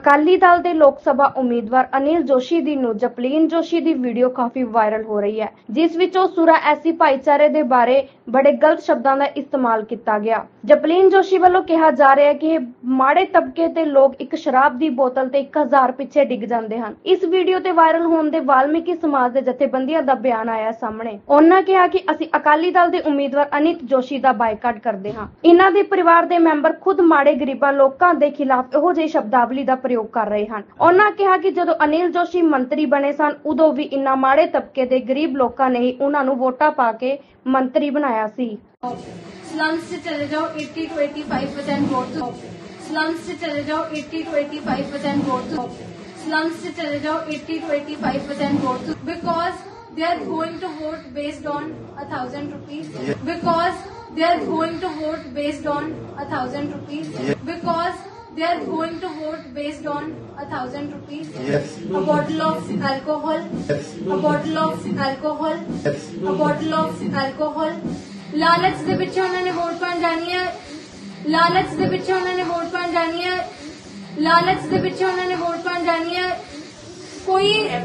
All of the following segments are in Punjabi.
ਅਕਾਲੀ ਦਲ ਦੇ ਲੋਕ ਸਭਾ ਉਮੀਦਵਾਰ ਅਨਿਲ ਜੋਸ਼ੀ ਦੀ ਨੂੰ ਜਪਲੀਨ ਜੋਸ਼ੀ ਦੀ ਵੀਡੀਓ ਕਾਫੀ ਵਾਇਰਲ ਹੋ ਰਹੀ ਹੈ, ਜਿਸ ਵਿੱਚ ਉਹ ਸੁਰਾ ਐਸੀ ਭਾਈਚਾਰੇ ਦੇ ਬਾਰੇ ਬੜੇ ਗਲਤ ਸ਼ਬਦਾਂ ਦਾ ਇਸਤੇਮਾਲ ਕੀਤਾ ਗਿਆ। ਜਪਲੀਨ ਜੋਸ਼ੀ ਵੱਲੋਂ ਕਿਹਾ ਜਾ ਰਿਹਾ ਹੈ ਕਿ ਇਹ ਮਾੜੇ ਤਬਕੇ ਦੇ ਲੋਕ ਇੱਕ ਸ਼ਰਾਬ ਦੀ ਬੋਤਲ ਤੇ 1000 ਪਿੱਛੇ ਡਿੱਗ ਜਾਂਦੇ ਹਨ। ਇਸ ਵੀਡੀਓ ਤੇ ਵਾਇਰਲ ਹੋਣ ਦੇ ਵਾਲਮੀਕੀ ਸਮਾਜ ਦੇ ਜਥੇਬੰਦੀਆਂ ਦਾ ਬਿਆਨ ਆਇਆ ਸਾਹਮਣੇ। ਉਹਨਾਂ ਕਿਹਾ ਕਿ ਅਸੀਂ ਅਕਾਲੀ ਦਲ ਦੇ ਉਮੀਦਵਾਰ ਅਨਿਤ ਜੋਸ਼ੀ ਦਾ ਬਾਈਕਾਟ ਕਰਦੇ ਹਾਂ। ਇਹਨਾਂ ਦੇ ਪਰਿਵਾਰ ਦੇ ਮੈਂਬਰ ਖੁਦ ਮਾੜੇ ਗਰੀਬਾਂ ਲੋਕਾਂ ਦੇ ਖਿਲਾਫ ਇਹੋ ਜਿਹੀ ਸ਼ਬਦਾਵਲੀ ਦਾ ਪ੍ਰਯੋਗ ਕਰ ਰਹੇ ਹਨ ਉਹਨਾਂ ਕਿਹਾ ਕਿ ਜਦੋਂ ਅਨਿਲ ਜੋਸ਼ੀ ਮੰਤਰੀ ਬਣੇ ਸਨ ਉਦੋਂ ਵੀ ਇਨ੍ਹਾਂ ਮਾੜੇ ਤਬਕੇ ਦੇ ਗਰੀਬ ਲੋਕਾਂ ਨੇ ਹੀ ਉਹਨਾਂ ਨੂੰ ਵੋਟਾਂ ਪਾ ਕੇ ਮੰਤਰੀ ਬਣਾਇਆ ਸੀ स्लम्स से चले जाओ 80 टू 85 परसेंट वोट दो स्लम्स से चले जाओ 80 टू 85 परसेंट वोट दो स्लम्स से चले जाओ 80 टू 85 परसेंट वोट दो because they are going to vote based on a thousand rupees because they are going to vote based on a thousand rupees because they are going to vote based on a thousand rupees Yes. a bottle of alcohol Yes. a bottle of alcohol Yes. a bottle of alcohol ਲਾਲਚ ਦੇ ਪਿੱਛੇ ਉਹਨਾਂ ਨੇ ਵੋਟ ਪਾਣ ਜਾਣੀ ਹੈ ਲਾਲਚ ਦੇ ਪਿੱਛੇ ਉਹਨਾਂ ਨੇ ਵੋਟ ਪਾਣ ਜਾਣੀ ਹੈ ਲਾਲਚ ਦੇ ਪਿੱਛੇ ਉਹਨਾਂ ਨੇ ਵੋਟ ਪਾਣ ਜਾਣੀ ਹੈ ਕੋਈ ਹੈ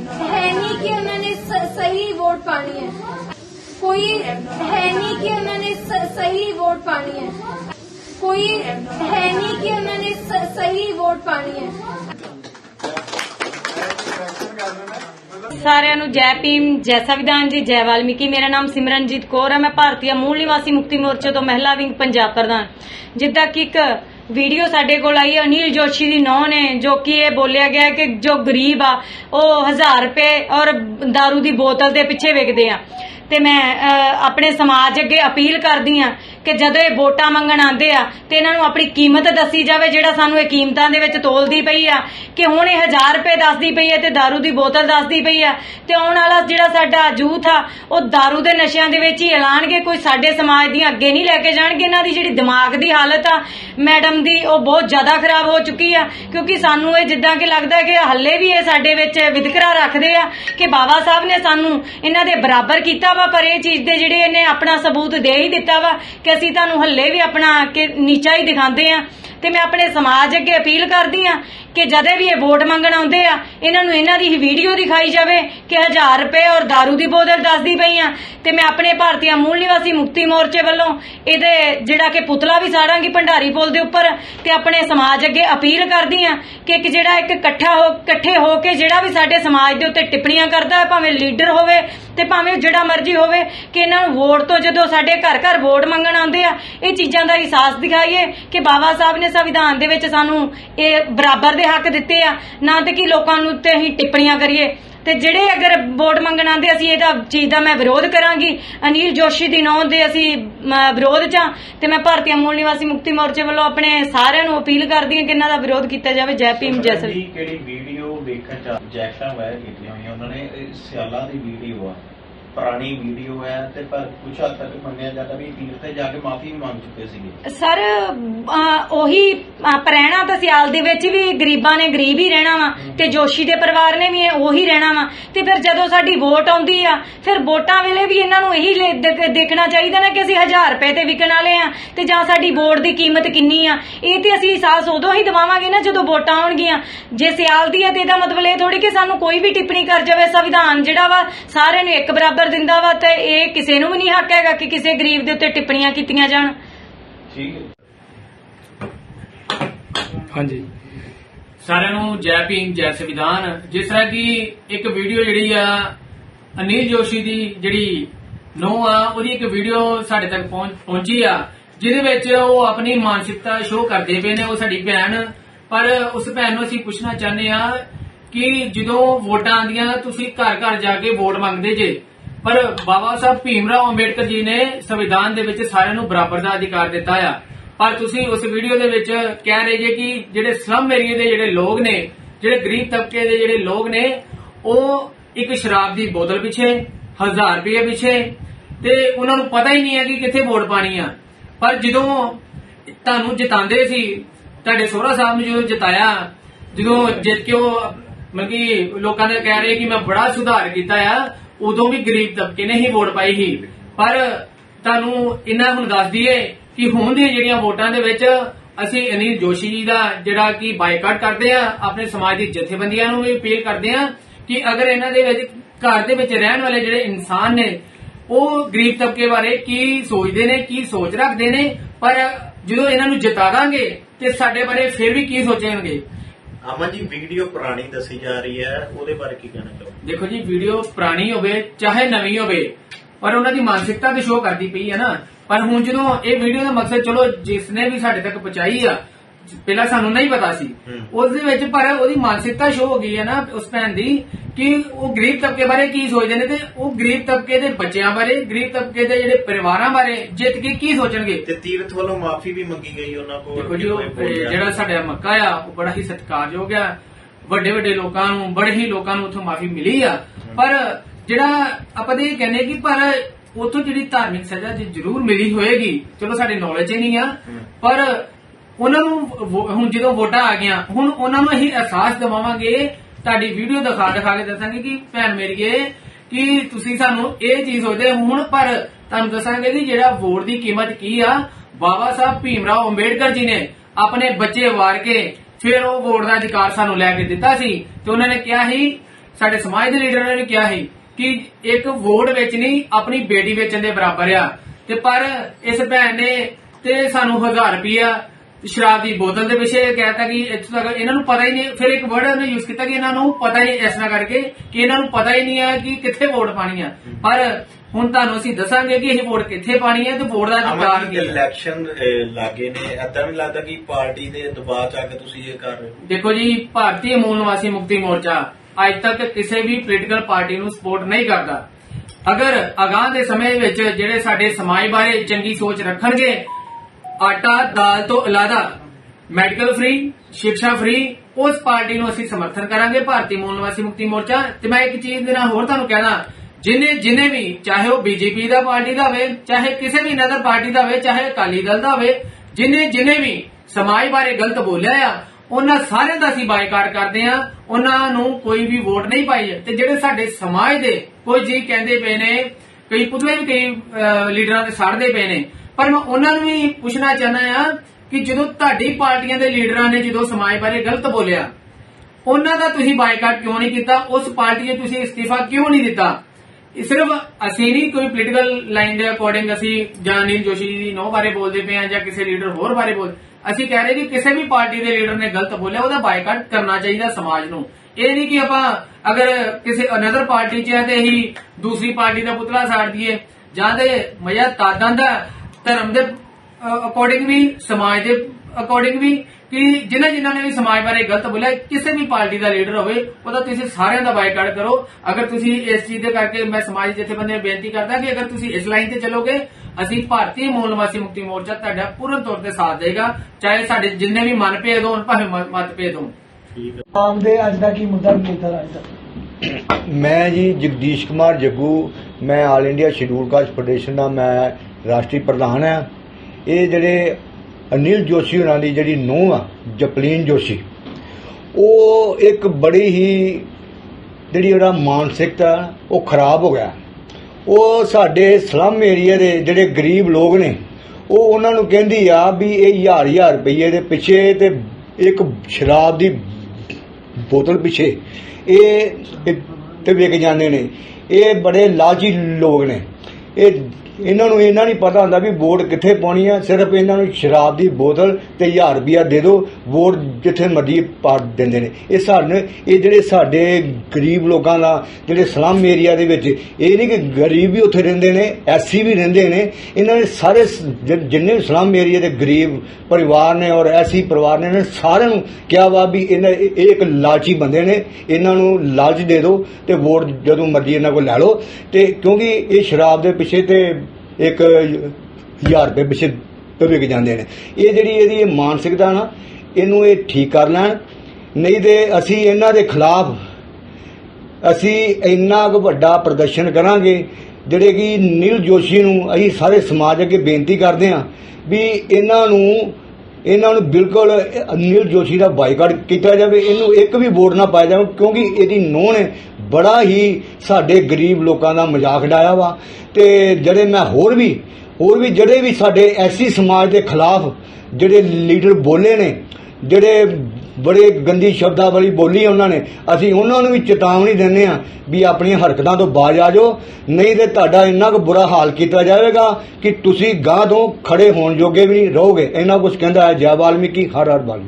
ਨਹੀਂ ਕਿ ਉਹਨਾਂ ਨੇ ਸ- ਸਹੀ ਵੋਟ ਪਾਣੀ ਹੈ ਕੋਈ ਹੈ ਨਹੀਂ ਕਿ ਉਹਨਾਂ ਨੇ ਸ- ਸਹੀ ਵੋਟ ਪਾਣੀ ਹੈ ਕੋਈ ਹੈ ਨਹੀਂ ਕਿ ਉਹਨਾਂ ਨੇ ਸਹੀ ਵੋਟ ਪਾਣੀ ਹੈ। ਸਾਰਿਆਂ ਨੂੰ ਜੈ ਭੀਮ, ਜੈ ਸੰਵਿਧਾਨ ਜੀ, ਜੈ ਵਾਲਮੀਕੀ। ਮੇਰਾ ਨਾਮ ਸਿਮਰਨਜੀਤ ਕੌਰ ਹੈ। ਮੈਂ ਭਾਰਤੀ ਮੂਲ ਨਿਵਾਸੀ ਮੁਕਤੀ ਮੋਰਚੇ ਤੋਂ ਮਹਿਲਾ ਵਿੰਗ ਪੰਜਾਬ ਪ੍ਰਧਾਨ। ਜਿੱਦਾਂ ਕਿ ਇੱਕ ਵੀਡੀਓ ਸਾਡੇ ਕੋਲ ਆਈ ਅਨਿਲ ਜੋਸ਼ੀ ਦੀ ਨੌਂ ਨੇ, ਜੋ ਕਿ ਇਹ ਬੋਲਿਆ ਗਿਆ ਕਿ ਜੋ ਗਰੀਬ ਆ, ਉਹ 1000 ਰੁਪਏ ਔਰ दारू ਦੀ ਬੋਤਲ ਦੇ ਪਿੱਛੇ ਵਿਕਦੇ ਆ। ਤੇ ਮੈਂ ਆਪਣੇ ਸਮਾਜ ਅੱਗੇ ਅਪੀਲ ਕਰਦੀ ਆ ਕਿ ਜਦੋਂ ਇਹ ਵੋਟਾਂ ਮੰਗਣ ਆਉਂਦੇ ਆ ਤੇ ਇਹਨਾਂ ਨੂੰ ਆਪਣੀ ਕੀਮਤ ਦੱਸੀ ਜਾਵੇ ਜਿਹੜਾ ਸਾਨੂੰ ਇਹ ਕੀਮਤਾਂ ਦੇ ਵਿੱਚ ਤੋਲਦੀ ਪਈ ਆ ਕਿ ਹੁਣ ਇਹ 1000 ਰੁਪਏ ਦੱਸਦੀ ਪਈ ਹੈ ਤੇ दारू ਦੀ ਬੋਤਲ ਦੱਸਦੀ ਪਈ ਆ ਤੇ ਆਉਣ ਵਾਲਾ ਜਿਹੜਾ ਸਾਡਾ ਯੂਥ ਆ ਉਹ दारू ਦੇ ਨਸ਼ਿਆਂ ਦੇ ਵਿੱਚ ਹੀ ਐਲਾਨਗੇ ਕੋਈ ਸਾਡੇ ਸਮਾਜ ਦੀਆਂ ਅੱਗੇ ਨਹੀਂ ਲੈ ਕੇ ਜਾਣਗੇ ਇਹਨਾਂ ਦੀ ਜਿਹੜੀ ਦਿਮਾਗ ਦੀ ਹਾਲਤ ਆ ਮੈਡਮ ਦੀ ਉਹ ਬਹੁਤ ਜ਼ਿਆਦਾ ਖਰਾਬ ਹੋ ਚੁੱਕੀ ਆ ਕਿਉਂਕਿ ਸਾਨੂੰ ਇਹ ਜਿੱਦਾਂ ਕਿ ਲੱਗਦਾ ਕਿ ਹੱਲੇ ਵੀ ਇਹ ਸਾਡੇ ਵਿੱਚ ਵਿਤਕਰਾ ਰੱਖਦੇ ਆ ਕਿ ਬਾਬਾ ਸਾਹਿਬ ਨੇ ਸਾਨੂੰ ਇਹਨਾਂ ਦੇ ਬਰਾਬਰ ਕੀਤਾ ਵਾ ਪਰ ਇਹ ਚੀਜ਼ ਦੇ ਜਿਹੜੇ ਇਹਨੇ ਆਪਣਾ ਸਬੂਤ ਦੇ ਹੀ ਦਿੱਤਾ ਵਾ ਕਿ ਅਸੀਂ ਤੁਹਾਨੂੰ ਹੱਲੇ ਵੀ ਆਪਣਾ ਕਿ ਨੀਚਾ ਹੀ ਦਿਖਾਉਂਦੇ ਆ ਤੇ ਮੈਂ ਆਪਣੇ ਸਮਾਜ ਅੱਗੇ ਅਪੀਲ ਕਰਦੀ ਆ ਕਿ ਜਦੇ ਵੀ ਇਹ ਵੋਟ ਮੰਗਣ ਆਉਂਦੇ ਆ, ਇਹਨਾਂ ਨੂੰ ਇਹਨਾਂ ਦੀ ਹੀ ਵੀਡੀਓ ਦਿਖਾਈ ਜਾਵੇ ਕਿ 1000 ਰੁਪਏ ਔਰ दारू ਦੀ ਬੋਤਲ ਦੱਸਦੀ ਪਈ ਆ ਤੇ ਮੈਂ ਆਪਣੇ ਭਾਰਤੀ ਮੂਲ ਨਿਵਾਸੀ ਮੁਕਤੀ ਮੋਰਚੇ ਵੱਲੋਂ ਇਹਦੇ ਜਿਹੜਾ ਕਿ ਪੁਤਲਾ ਵੀ ਸਾੜਾਂਗੀ ਭੰਡਾਰੀ ਪੁਲ ਦੇ ਉੱਪਰ ਤੇ ਆਪਣੇ ਸਮਾਜ ਅੱਗੇ ਅਪੀਲ ਕਰਦੀ ਆ ਕਿ ਇੱਕ ਜਿਹੜਾ ਇੱਕ ਇਕੱਠਾ ਹੋ, ਇਕੱਠੇ ਹੋ ਕੇ ਜਿਹੜਾ ਵੀ ਸਾਡੇ ਸਮਾਜ ਦੇ ਉੱਤੇ ਟਿੱਪਣੀਆਂ ਕਰਦਾ ਹੈ, ਭਾਵੇਂ ਲੀਡਰ ਹੋਵੇ ਤੇ ਭਾਵੇਂ ਜਿਹੜਾ ਮਰਜ਼ੀ ਹੋਵੇ ਕਿ ਇਹਨਾਂ ਨੂੰ ਵੋਟ ਤੋਂ ਜਦੋਂ ਸਾਡੇ ਘਰ ਘਰ ਵੋਟ ਮੰਗਣ ਆਉਂਦੇ ਆ ਇਹ ਚੀਜ਼ਾਂ ਦਾ ਅਹਿਸਾਸ ਦਿਖਾਈਏ ਕਿ ਬਾਬਾ ਸਾਹਿਬ ਨੇ ਸੰਵਿਧਾਨ ਦੇ ਵਿੱਚ ਸਾਨੂੰ ਇਹ ਬਰਾਬਰ ਦੇ ਹੱਕ ਦਿੱਤੇ ਆ ਨਾ ਤੇ ਕਿ ਲੋਕਾਂ ਨੂੰ ਉੱਤੇ ਅਸੀਂ ਟਿੱਪਣੀਆਂ ਕਰੀਏ। ਤੇ ਜਿਹੜੇ ਅਗਰ ਵੋਟ ਮੰਗਣ ਆਉਂਦੇ ਅਸੀਂ ਇਹਦਾ ਚੀਜ਼ ਦਾ ਮੈਂ ਵਿਰੋਧ ਕਰਾਂਗੀ। ਅਨਿਲ ਜੋਸ਼ੀ ਦੀ ਨੌਂ ਦੇ ਅਸੀਂ ਵਿਰੋਧ ਚ ਤੇ ਮੈਂ ਭਾਰਤੀ ਮੂਲ ਨਿਵਾਸੀ ਮੁਕਤੀ ਮੋਰਚੇ ਵੱਲੋਂ ਆਪਣੇ ਸਾਰਿਆਂ ਨੂੰ ਅਪੀਲ ਕਰਦੀ ਹਾਂ ਕਿ ਇਹਨਾਂ ਦਾ ਵਿਰੋਧ ਕੀਤਾ ਜਾਵੇ। ਜੈ ਭੀਮ ਜੈ ਸਰ ਜੀ ਕਿਹੜੀ ਵੇਖਣ ਚ ਜੈਕਟਾਂ ਵਾਇਰ ਕੀਤੀਆਂ ਹੋਈਆਂ ਉਹਨਾਂ ਨੇ ਇਹ ਸਿਆਲਾਂ ਦੀ ਵੀਡੀਓ ਆ। ਪੁਰਾਣੀ ਵੀਡੀਓ ਹੈ ਤੇ ਪਰ ਕੁਛ ਹੱਦ ਤੱਕ ਮੰਨਿਆ ਜਾਂਦਾ ਵੀ ਪੀਰ ਤੇ ਜਾ ਕੇ ਮਾਫੀ ਮੰਗ ਚੁੱਕੇ ਸੀਗੇ। ਸਰ ਅਹ, ਉਹੀ ਅਹ, ਤਾਂ ਸਿਆਲ ਦੇ ਵਿੱਚ ਵੀ ਗਰੀਬਾਂ ਨੇ ਗਰੀਬ ਹੀ ਰਹਿਣਾ ਵਾ ਤੇ ਜੋਸ਼ੀ ਦੇ ਪਰਿਵਾਰ ਨੇ ਵੀ ਇਹ ਉਹੀ ਰਹਿਣਾ ਵਾ ਤੇ ਫਿਰ ਜਦੋਂ ਸਾਡੀ ਵੋਟ ਆਉਂਦੀ ਆ ਫਿਰ ਵੋਟਾਂ ਵੇਲੇ ਵੀ ਇਹਨਾਂ ਨੂੰ ਇਹੀ ਲੈ- ਦੇਖ- ਦੇਖਣਾ ਚਾਹੀਦਾ ਨਾ ਕਿ ਅਸੀਂ 1000 ਰੁਪਏ ਤੇ ਵਿਕਣ ਵਾਲੇ ਆ ਤੇ ਜਾਂ ਸਾਡੀ ਵੋਟ ਦੀ ਕੀਮਤ ਕਿੰਨੀ ਆ। ਇਹ ਤੇ ਅਸੀਂ ਅਹਿਸਾਸ ਉਦੋਂ ਹੀ ਦਿਵਾਵਾਂਗੇ ਨਾ ਜਦੋਂ ਵੋਟਾਂ ਆਉਣਗੀਆਂ। ਜੇ ਸਿਆਲ ਦੀ ਹੈ ਤੇ ਇਹਦਾ ਮਤਲਬ ਇਹ ਥੋੜੀ ਕਿ ਸਾਨੂੰ ਕੋਈ ਵੀ ਟਿੱਪਣੀ ਕਰ ਜਾਵੇ ਸੰਵਿਧਾਨ ਜਿਹੜਾ ਵਾ ਸਾਰਿਆਂ ਨੂੰ ਇੱਕ ਬਰਾਬਰ ਦਿੰਦਾ ਵਾ ਤੇ ਇਹ ਕਿਸੇ ਨੂੰ ਵੀ ਨਹੀਂ ਹੱਕ ਹੈਗਾ ਕਿ ਕਿਸੇ ਗਰੀਬ ਦੇ ਉੱਤੇ ਟਿੱਪਣੀਆਂ ਕੀਤੀਆਂ ਜਾਣ। ਠੀਕ ਹੈ। ਹਾਂਜੀ। ਸਾਰਿਆਂ ਨੂੰ ਜੈ ਭੀਮ ਜੈ ਸੰਵਿਧਾਨ। ਜਿਸ ਤਰ੍ਹਾਂ ਕਿ ਇੱਕ ਵੀਡੀਓ ਜਿਹੜੀ ਆ ਅਨਿਲ ਜੋਸ਼ੀ ਦੀ ਜਿਹੜੀ ਨੋ ਆ ਉਹਦੀ ਇੱਕ ਵੀਡੀਓ ਸਾਡੇ ਤੱਕ ਪਹੁੰਚ- ਪਹੁੰਚੀ ਆ ਜਿਹਦੇ ਵਿੱਚ ਉਹ ਆਪਣੀ ਮਾਨਸਿਕਤਾ ਸ਼ੋਅ ਕਰਦੇ ਪਏ ਨੇ ਉਹ ਸਾਡੀ ਭੈਣ। ਪਰ ਉਸ ਭੈਣ ਨੂੰ ਅਸੀਂ ਪੁੱਛਣਾ ਚਾਹੁੰਦੇ ਆ ਕਿ ਜਦੋਂ ਵੋਟਾਂ ਆਉਂਦੀਆਂ ਤੁਸੀਂ ਘਰ ਘਰ ਜਾ ਕੇ ਵੋਟ ਮੰਗਦੇ ਜੇ ਪਰ ਬਾਬਾ ਸਾਹਿਬ ਭੀਮ ਰਾਓ ਅੰਬੇਡਕਰ ਜੀ ਨੇ ਸੰਵਿਧਾਨ ਦੇ ਵਿੱਚ ਸਾਰਿਆਂ ਨੂੰ ਬਰਾਬਰ ਦਾ ਅਧਿਕਾਰ ਦਿੱਤਾ ਆ। ਪਰ ਤੁਸੀਂ ਉਸ ਵੀਡੀਓ ਦੇ ਵਿੱਚ ਕਹਿ ਰਹੇ ਜੇ ਕਿ ਜਿਹੜੇ ਸਲਮ ਏਰੀਏ ਦੇ ਜਿਹੜੇ ਲੋਕ ਨੇ, ਜਿਹੜੇ ਗਰੀਬ ਤਬਕੇ ਦੇ ਜਿਹੜੇ ਲੋਕ ਨੇ, ਉਹ ਇੱਕ ਸ਼ਰਾਬ ਦੀ ਬੋਤਲ ਪਿੱਛੇ 1000 ਰੁਪਏ ਪਿੱਛੇ, ਤੇ ਉਹਨਾਂ ਨੂੰ ਪਤਾ ਹੀ ਨਹੀਂ ਹੈ ਕਿ ਕਿੱਥੇ ਵੋਟ ਪਾਣੀ ਆ। ਪਰ ਜਦੋਂ ਤੁਹਾਨੂੰ ਜਿਤਾਉਂਦੇ ਸੀ, ਤੁਹਾਡੇ ਸੋਹਰਾ ਸਾਹਿਬ ਨੂੰ ਜਦੋਂ ਜਿਤਾਇਆ, ਜਦੋਂ ਜਿੱਤ ਕੇ ਉਹ ਮਤਲਬ ਕਿ ਲੋਕਾਂ ਨੇ ਕਹਿ ਰਹੇ ਕਿ ਮੈਂ ਬੜਾ ਸੁਧਾਰ ਕੀਤਾ ਆ ਉਦੋਂ ਵੀ ਗਰੀਬ ਤਬਕੇ ਨੇ ਹੀ ਵੋਟ ਪਾਈ ਸੀ। ਪਰ ਤੁਹਾਨੂੰ ਇਹਨਾਂ ਹੁਣ ਦੱਸ ਦਈਏ ਕਿ ਹੁਣ ਦੀਆਂ ਜਿਹੜੀਆਂ ਵੋਟਾਂ ਦੇ ਵਿੱਚ ਅਸੀਂ ਅਨਿਲ ਜੋਸ਼ੀ ਜੀ ਦਾ ਜਿਹੜਾ ਕਿ ਬਾਈਕਾਟ ਕਰਦੇ ਆ ਆਪਣੇ ਸਮਾਜ ਦੀ ਜਥੇਬੰਦੀਆਂ ਨੂੰ ਵੀ ਅਪੀਲ ਕਰਦੇ ਆ ਕਿ ਅਗਰ ਇਹਨਾਂ ਦੇ ਵਿੱਚ ਘਰ ਦੇ ਵਿੱਚ ਰਹਿਣ ਵਾਲੇ ਜਿਹੜੇ ਇਨਸਾਨ ਨੇ, ਉਹ ਗਰੀਬ ਤਬਕੇ ਬਾਰੇ ਕੀ ਸੋਚਦੇ ਨੇ, ਕੀ ਸੋਚ ਰੱਖਦੇ ਨੇ, ਪਰ ਜਦੋਂ ਇਹਨਾਂ ਨੂੰ ਜਿਤਾ ਦਾਂਗੇ ਤੇ ਸਾਡੇ ਬਾਰੇ ਫਿਰ ਵੀ ਕੀ ਸੋਚਣਗੇ? ਅਮਨ ਜੀ ਵੀਡੀਓ ਪੁਰਾਣੀ ਦੱਸੀ ਜਾ ਰਹੀ ਹੈ, ਉਹਦੇ ਬਾਰੇ ਕੀ ਕਹਿਣਾ ਚਾਹੋ ਦੇਖੋ ਜੀ ਵੀਡੀਓ ਪੁਰਾਣੀ ਹੋਵੇ, ਚਾਹੇ ਨਵੀਂ ਹੋਵੇ, ਪਰ ਉਹਨਾਂ ਦੀ ਮਾਨਸਿਕਤਾ ਤੇ ਸ਼ੋਅ ਕਰਦੀ ਪਈ ਹੈ ਨਾ। ਪਰ ਹੁਣ ਜਦੋਂ ਇਹ ਵੀਡੀਓ ਦਾ ਮਕਸਦ, ਚਲੋ ਜਿਸ ਨੇ ਵੀ ਸਾਡੇ ਤੱਕ ਪਹੁੰਚਾਈ ਆ ਪਹਿਲਾਂ ਸਾਨੂੰ ਨਹੀਂ ਪਤਾ ਸੀ। ਉਸ ਦੇ ਵਿੱਚ ਪਰ ਉਹਦੀ ਮਾਨਸਿਕਤਾ ਸ਼ੋਅ ਹੋ ਗਈ ਹੈ ਨਾ ਉਸ ਭੈਣ ਦੀ ਕਿ ਉਹ ਗਰੀਬ ਤਬਕੇ ਬਾਰੇ ਕੀ ਸੋਚਦੇ ਨੇ ਤੇ ਉਹ ਗਰੀਬ ਤਬਕੇ ਦੇ ਬੱਚਿਆਂ ਬਾਰੇ ਗਰੀਬ ਤਬਕੇ ਦੇ ਜਿਹੜੇ ਪਰਿਵਾਰਾਂ ਬਾਰੇ ਜਿੱਤ ਕੇ ਕੀ ਸੋਚਣਗੇ? ਤੇ ਤੀਰਥ ਵੱਲੋਂ ਮਾਫੀ ਵੀ ਮੰਗੀ ਗਈ ਉਹਨਾਂ ਕੋਲ ਦੇਖੋ ਜੀ ਜਿਹੜਾ ਸਾਡਾ ਮੱਕਾ ਆ ਉਹ ਬੜਾ ਹੀ ਸਤਿਕਾਰਯੋਗ ਆ। ਵੱਡੇ ਵੱਡੇ ਲੋਕਾਂ ਨੂੰ ਬੜੇ ਹੀ ਲੋਕਾਂ ਨੂੰ ਉੱਥੋਂ ਮਾਫੀ ਮਿਲੀ ਆ। ਪਰ ਜਿਹੜਾ ਆਪਾਂ ਇਹ ਕਹਿੰਦੇ ਕਿ ਪਰ ਉੱਥੋਂ ਜਿਹੜੀ ਧਾਰਮਿਕ ਸਜ਼ਾ ਜੇ ਜ਼ਰੂਰ ਮਿਲੀ ਹੋਏਗੀ ਚਲੋ ਸਾਡੇ ਨੌਲੇਜ ਨਹੀਂ ਆ। ਪਰ ਉਹਨਾਂ ਨੂੰ ਵੋ- ਹੁਣ ਜਦੋਂ ਵੋਟਾਂ ਆ ਗਈਆਂ, ਹੁਣ ਉਹਨਾਂ ਨੂੰ ਅਸੀਂ ਅਹਿਸਾਸ ਦਿਵਾਵਾਂਗੇ। ਤੁਹਾਡੀ ਵੀਡੀਓ ਦਿਖਾ ਦਿਖਾ ਕੇ ਦੱਸਾਂਗੇ ਕਿ ਭੈਣ ਮੇਰੀਏ, ਕਿ ਤੁਸੀਂ ਸਾਨੂੰ ਇਹ ਚੀਜ਼ ਸੋਚਦੇ ਹੁਣ, ਪਰ ਤੁਹਾਨੂੰ ਦੱਸਾਂਗੇ ਕਿ ਜਿਹੜਾ ਵੋਟ ਦੀ ਕੀਮਤ ਕੀ ਆ। ਬਾਬਾ ਸਾਹਿਬ ਭੀਮਰਾਓ ਅੰਬੇਡਕਰ ਜੀ ਨੇ ਆਪਣੇ ਬੱਚੇ ਵਾਰ ਕੇ ਫਿਰ ਉਹ ਵੋਟ ਦਾ ਅਧਿਕਾਰ ਸਾਨੂੰ ਲੈ ਕੇ ਦਿੱਤਾ ਸੀ ਤੇ ਉਹਨਾਂ ਨੇ ਕਿਹਾ ਸੀ, ਸਾਡੇ ਸਮਾਜ ਦੇ ਲੀਡਰਾਂ ਨੇ ਕਿਹਾ ਸੀ ਕਿ ਇੱਕ ਵੋਟ ਵੇਚਣੀ ਆਪਣੀ ਬੇਟੀ ਵੇਚਣ ਦੇ ਬਰਾਬਰ ਆ। ਤੇ ਪਰ ਇਸ ਭੈਣ ਨੇ ਤੇ ਸਾਨੂੰ 1000 ਰੁਪਿਆ ਸ਼ਰਾਬ ਦੀ ਬੋਤਲ ਦੇ ਪਿੱਛੇ ਕਹਿਤਾ ਕਿ ਇੱਥੋਂ ਤੱਕ ਇਹਨਾਂ ਨੂੰ ਪਤਾ ਹੀ ਨਹੀਂ ਫਿਰ ਇੱਕ ਵਰਡ ਉਹਨੇ ਯੂਜ਼ ਕੀਤਾ ਕਿ ਇਹਨਾਂ ਨੂੰ ਪਤਾ ਹੀ ਇਸ ਤਰ੍ਹਾਂ ਕਰਕੇ ਕਿ ਇਹਨਾਂ ਨੂੰ ਪਤਾ ਹੀ ਨਹੀਂ ਆ ਕਿ ਕਿੱਥੇ ਵੋਟ ਪਾਣੀ ਆ। ਪਰ ਹੁਣ ਤੁਹਾਨੂੰ ਅਸੀਂ ਦੱਸਾਂਗੇ ਕਿ ਇਹ ਵੋਟ ਕਿੱਥੇ ਪਾਣੀ ਹੈ ਤੇ ਵੋਟ ਦਾ ਅਧਿਕਾਰ ਕੀ ਹੈ ਇਲੈਕਸ਼ਨ ਲਾਗੇ ਨੇ। ਏਦਾਂ ਨਹੀਂ ਲੱਗਦਾ ਕਿ ਪਾਰਟੀ ਦੇ ਦਬਾਅ ਚ ਆ ਕੇ ਤੁਸੀਂ ਇਹ ਕਰ ਰਹੇ ਹੋ। ਦੇਖੋ ਜੀ ਭਾਰਤੀ ਮੂਲ ਨਿਵਾਸੀ ਮੁਕਤੀ ਮੋਰਚਾ ਅੱਜ ਤੱਕ ਕਿਸੇ ਵੀ ਪੋਲੀਟੀਕਲ ਪਾਰਟੀ ਨੂੰ ਸਪੋਰਟ ਨਹੀਂ ਕਰਦਾ। ਅਗਰ ਅਗਾਹ ਦੇ ਸਮੇਂ ਵਿੱਚ ਜਿਹੜੇ ਸਾਡੇ ਸਮਾਜ ਬਾਰੇ ਚੰਗੀ ਸੋਚ ਰੱਖਣਗੇ ਆਟਾ, ਦਾਲ ਤੋਂ ਇਲਾਵਾ ਮੈਡੀਕਲ ਫ੍ਰੀ ਸਿੱਖਿਆ ਫ੍ਰੀ ਉਸ ਪਾਰਟੀ ਨੂੰ ਅਸੀਂ ਸਮਰਥਨ ਕਰਾਂਗੇ, ਭਾਰਤੀ ਮੂਲ ਨਿਵਾਸੀ ਮੁਕਤੀ ਮੋਰਚਾ। ਤੇ ਮੈਂ ਇੱਕ ਚੀਜ਼ ਦੇ ਨਾਲ ਹੋਰ ਤੁਹਾਨੂੰ ਕਹਿਣਾ, ਜਿਨੇ ਜਿਨੇ ਵੀ, ਚਾਹੇ ਉਹ ਬੀਜੇਪੀ ਦਾ ਪਾਰਟੀ ਦਾ ਹੋਵੇ, ਚਾਹੇ ਕਿਸੇ ਵੀ ਨਦਰ ਪਾਰਟੀ ਦਾ ਹੋਵੇ, ਚਾਹੇ ਅਕਾਲੀ ਦਲ ਦਾ ਹੋਵੇ, ਜਿਨੇ ਜਿਨੇ ਵੀ ਸਮਾਜ ਬਾਰੇ ਗਲਤ ਬੋਲਿਆ ਆ, ਉਹਨਾਂ ਸਾਰਿਆਂ ਦਾ ਅਸੀਂ ਬਾਈਕਾਟ ਕਰਦੇ ਆ ਉਹਨਾਂ ਨੂੰ ਕੋਈ ਵੀ ਵੋਟ ਨਹੀਂ ਪਾਈ ਤੇ ਜਿਹੜੇ ਸਾਡੇ ਸਮਾਜ ਦੇ ਕੋਈ ਜੀ ਕਹਿੰਦੇ ਪਏ ਨੇ, ਕਈ ਪੁਤਲੇ ਵੀ ਕਈ ਲੀਡਰਾਂ ਦੇ ਸਾੜਦੇ ਪਏ ਨੇ ਪਰ ਮੈਂ ਉਹਨਾਂ ਨੂੰ ਵੀ ਪੁੱਛਣਾ ਚਾਹੁੰਦਾ ਆ ਕਿ ਜਦੋਂ ਤੁਹਾਡੀ ਪਾਰਟੀਆਂ ਦੇ ਲੀਡਰਾਂ ਨੇ ਜਦੋਂ ਸਮਾਜ ਬਾਰੇ ਗਲਤ ਬੋਲਿਆ, ਉਹਨਾਂ ਦਾ ਤੁਸੀਂ ਬਾਈਕਾਟ ਕਿਉਂ ਨਹੀਂ ਕੀਤਾ? ਉਸ ਪਾਰਟੀ 'ਚ ਤੁਸੀਂ ਇਸਤੀਫਾ ਕਿਉਂ ਨਹੀਂ ਦਿੱਤਾ? ਸਿਰਫ ਅਸੀਂ ਨਹੀਂ, ਕੋਈ ਪੋਲੀਟੀਕਲ ਲਾਈਨ ਦੇ ਅਕੋਰਡਿੰਗ ਅਸੀਂ ਜਾਂ ਅਨਿਲ ਜੋਸ਼ੀ ਜੀ ਨੋ ਬਾਰੇ ਬੋਲਦੇ ਪਏ ਆ ਜਾਂ ਕਿਸੇ ਲੀਡਰ ਹੋਰ ਬਾਰੇ ਬੋਲ ਅਸੀਂ ਕਹਿ ਰਹੇ ਕਿ ਕਿਸੇ ਵੀ ਪਾਰਟੀ ਦੇ ਲੀਡਰ ਨੇ ਗਲਤ ਬੋਲਿਆ, ਉਹਦਾ ਬਾਈਕਾਟ ਕਰਨਾ ਚਾਹੀਦਾ ਸਮਾਜ ਨੂੰ। ਇਹ ਨਹੀਂ ਕਿ ਆਪਾਂ ਅਗਰ ਕਿਸੇ ਅਨਦਰ ਪਾਰਟੀ 'ਚ ਹੈ ਤੇ ਹੀ ਦੂਸਰੀ ਪਾਰਟੀ ਦਾ ਪੁਤਲਾ ਸਾੜ ਦਈਏ। ਜਾਂ ਤੇ ਮਜ਼ਾ ਤਾਦਾਂ ਦਾ ਧਰਮ ਦੇ ਅਕੋਰਡਿੰਗ ਵੀ ਸਮਾਜ ਦੇ ਅਕੋਰਡਿੰਗ ਵੀ ਕਿ ਜਿਨ੍ਹਾਂ ਜਿਨ੍ਹਾਂ ਨੇ ਵੀ ਸਮਾਜ ਬਾਰੇ ਗਲਤ ਬੋਲਿਆ ਕਿਸੇ ਵੀ ਪਾਰਟੀ ਦਾ ਲੀਡਰ ਹੋਵੇ ਉਹਦਾ ਤੁਸੀਂ ਸਾਰਿਆਂ ਦਾ ਬਾਈਕਾਟ ਕਰੋ। ਅਗਰ ਤੁਸੀਂ ਇਸ ਚੀਜ਼ ਦੇ ਕਰਕੇ ਮੈਂ ਸਮਾਜ ਜਥੇਬੰਦੀ ਨੂੰ ਬੇਨਤੀ ਕਰਦਾ ਕਿ ਅਗਰ ਤੁਸੀਂ ਇਸ ਲਾਈਨ ਤੇ ਚੱਲੋਗੇ ਅਸੀਂ ਭਾਰਤੀ ਮੂਲ ਨਿਵਾਸੀ ਮੁਕਤੀ ਮੋਰਚਾ ਤੁਹਾਡਾ ਪੂਰਨ ਤੌਰ ਤੇ ਸਾਥ ਦੇਗਾ ਚਾਹੇ ਸਾਡੇ ਜਿੰਨੇ ਵੀ ਮਨਭੇਦ ਹੋਣ ਭਾਵੇਂ ਮਤਭੇਦ ਹੋਣ। ਠੀਕ ਹੈ। ਆਮ ਦੇ ਅੱਜ ਦਾ ਕੀ ਮੁੱਦਾ ਕੀਤਾ ਅੱਜ ਦਾ? ਮੈਂ ਜੀ ਜਗਦੀਸ਼ ਕੁਮਾਰ ਜੱਗੂ ਮੈਂ all India scheduled caste federation ਦਾ ਮੈਂ ਰਾਸ਼ਟਰੀ ਪ੍ਰਧਾਨ ਹਾਂ ਇਹ ਜਿਹੜੇ ਅਨਿਲ ਜੋਸ਼ੀ ਹੋਰਾਂ ਦੀ ਜਿਹੜੀ ਨੂੰਹ ਆ, ਜਪਲੀਨ ਜੋਸ਼ੀ, ਉਹ ਇੱਕ ਬੜੀ ਹੀ ਜਿਹੜੀ ਉਹਦਾ ਮਾਨਸਿਕਤਾ ਉਹ ਖਰਾਬ ਹੋ ਗਿਆ। ਉਹ ਸਾਡੇ ਸਲਮ ਏਰੀਆ ਦੇ ਜਿਹੜੇ ਗਰੀਬ ਲੋਕ ਨੇ, ਉਹ ਉਹਨਾਂ ਨੂੰ ਕਹਿੰਦੀ ਆ ਵੀ ਇਹ ਹਜ਼ਾਰ ਹਜ਼ਾਰ ਰੁਪਏ ਦੇ ਪਿੱਛੇ ਤੇ ਇੱਕ ਸ਼ਰਾਬ ਦੀ ਬੋਤਲ ਪਿੱਛੇ ਇਹ ਤੇ ਵਿਕ ਜਾਂਦੇ ਨੇ। ਇਹ ਬੜੇ ਲਾਜ਼ੀ ਲੋਕ ਨੇ। ਇਹ ਇਹਨਾਂ ਨੂੰ ਇਹਨਾਂ ਨਹੀਂ ਪਤਾ ਹੁੰਦਾ ਵੀ ਵੋਟ ਕਿੱਥੇ ਪਾਉਣੀ ਆ, ਸਿਰਫ ਇਹਨਾਂ ਨੂੰ ਸ਼ਰਾਬ ਦੀ ਬੋਤਲ ਤੇ 1000 ਰੁਪਿਆ ਦੇ ਦਿਓ, ਵੋਟ ਜਿੱਥੇ ਮਰਜ਼ੀ ਪਾ ਦਿੰਦੇ ਨੇ। ਇਹ ਸਾਨੂੰ ਇਹ ਜਿਹੜੇ ਸਾਡੇ ਗਰੀਬ ਲੋਕਾਂ ਦਾ, ਜਿਹੜੇ ਸਲਮ ਏਰੀਆ ਦੇ ਵਿੱਚ, ਇਹ ਨਹੀਂ ਕਿ ਗਰੀਬ ਵੀ ਉੱਥੇ ਰਹਿੰਦੇ ਨੇ ਐਸੀ ਵੀ ਰਹਿੰਦੇ ਨੇ। ਇਹਨਾਂ ਨੇ ਸਾਰੇ ਜਿੰਨੇ ਵੀ ਸਲਮ ਏਰੀਆ ਦੇ ਗਰੀਬ ਪਰਿਵਾਰ ਨੇ ਔਰ ਐਸੀ ਪਰਿਵਾਰ ਨੇ, ਇਹਨਾਂ ਸਾਰਿਆਂ ਨੂੰ ਕਿਹਾ ਵਾ ਵੀ ਇਹਨਾਂ ਇਹ ਇਹ ਇੱਕ ਲਾਲਚੀ ਬੰਦੇ ਨੇ। ਇਹਨਾਂ ਨੂੰ ਲਾਲਚ ਦੇ ਦਿਓ ਤੇ ਵੋਟ ਜਦੋਂ ਮਰਜ਼ੀ ਇਹਨਾਂ ਕੋਲ ਲੈ ਲਓ। ਤੇ ਕਿਉਂਕਿ ਇਹ ਸ਼ਰਾਬ ਦੇ ਪਿੱਛੇ ਤੇ ਇੱਕ ਹਜ਼ਾਰ ਰੁਪਏ ਪਿੱਛੇ ਤੇ ਜਾਂਦੇ ਨੇ। ਇਹ ਜਿਹੜੀ ਇਹਦੀ ਇਹ ਮਾਨਸਿਕਤਾ ਨਾ, ਇਹਨੂੰ ਇਹ ਠੀਕ ਕਰ ਲੈਣ, ਨਹੀਂ ਤੇ ਅਸੀਂ ਇਹਨਾਂ ਦੇ ਖਿਲਾਫ ਅਸੀਂ ਇੰਨਾ ਕੁ ਵੱਡਾ ਪ੍ਰਦਰਸ਼ਨ ਕਰਾਂਗੇ, ਜਿਹੜੇ ਕਿ ਨੀਲ ਜੋਸ਼ੀ ਨੂੰ ਅਸੀਂ ਸਾਰੇ ਸਮਾਜ ਅੱਗੇ ਬੇਨਤੀ ਕਰਦੇ ਹਾਂ ਵੀ ਇਹਨਾਂ ਨੂੰ ਇਹਨਾਂ ਨੂੰ ਬਿਲਕੁਲ ਅਨਿਲ ਜੋਸ਼ੀ ਦਾ ਬਾਈਕਾਟ ਕੀਤਾ ਜਾਵੇ, ਇਹਨੂੰ ਇੱਕ ਵੀ ਵੋਟ ਨਾ ਪਾਇਆ ਜਾਵੇ, ਕਿਉਂਕਿ ਇਹਦੀ ਨੂੰਹ ਨੇ ਬੜਾ ਹੀ ਸਾਡੇ ਗਰੀਬ ਲੋਕਾਂ ਦਾ ਮਜ਼ਾਕ ਡਾਇਆ ਵਾ। ਤੇ ਜਿਹੜੇ ਮੈਂ ਹੋਰ ਵੀ ਹੋਰ ਵੀ ਜਿਹੜੇ ਵੀ ਸਾਡੇ ਐਸੀ ਸਮਾਜ ਦੇ ਖਿਲਾਫ ਜਿਹੜੇ ਲੀਡਰ ਬੋਲੇ ਨੇ, ਜਿਹੜੇ ਬੜੇ ਗੰਦੀ ਸ਼ਬਦਾਂ ਵਾਲੀ ਬੋਲੀ ਉਹਨਾਂ ਨੇ। ਅਸੀਂ ਉਹਨਾਂ ਨੂੰ ਵੀ ਚੇਤਾਵਨੀ ਦਿੰਦੇ ਆ ਵੀ ਆਪਣੀਆਂ ਹਰਕਤਾਂ ਤੋਂ ਬਾਜ਼ ਆ ਜਾਓ। ਨਹੀਂ ਤੇ ਤੁਹਾਡਾ ਇੰਨਾ ਕੁ ਬੁਰਾ ਹਾਲ ਕੀਤਾ ਜਾਵੇਗਾ ਕਿ ਤੁਸੀਂ ਗਾਂ ਤੋਂ ਖੜੇ ਹੋਣ ਜੋਗੇ ਵੀ ਨਹੀਂ ਰਹੋਗੇ। ਇੰਨਾ ਕੁਝ ਕਹਿੰਦਾ ਹੈ ਜੈ ਵਾਲਮੀਕੀ, ਹਰ ਹਰ ਵਾਲਮੀਕੀ।